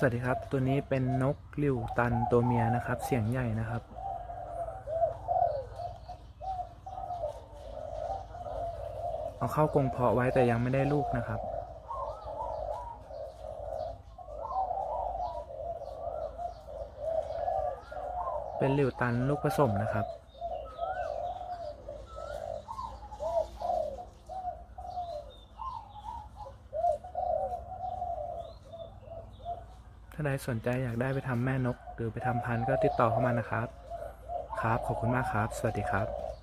สวัสดีครับ ตัวนี้เป็นนกลิวตันตัวเมียนะครับ เสียงใหญ่นะครับ เอาเข้ากรงเพาะไว้แต่ยังไม่ได้ลูกนะครับ เป็นลิวตันลูกผสมนะครับ ถ้าใดสนใจอยากได้ไปทำแม่นก หรือไปทำพันธุ์ก็ติดต่อเข้ามานะครับ ครับ ขอบคุณมากครับ สวัสดีครับ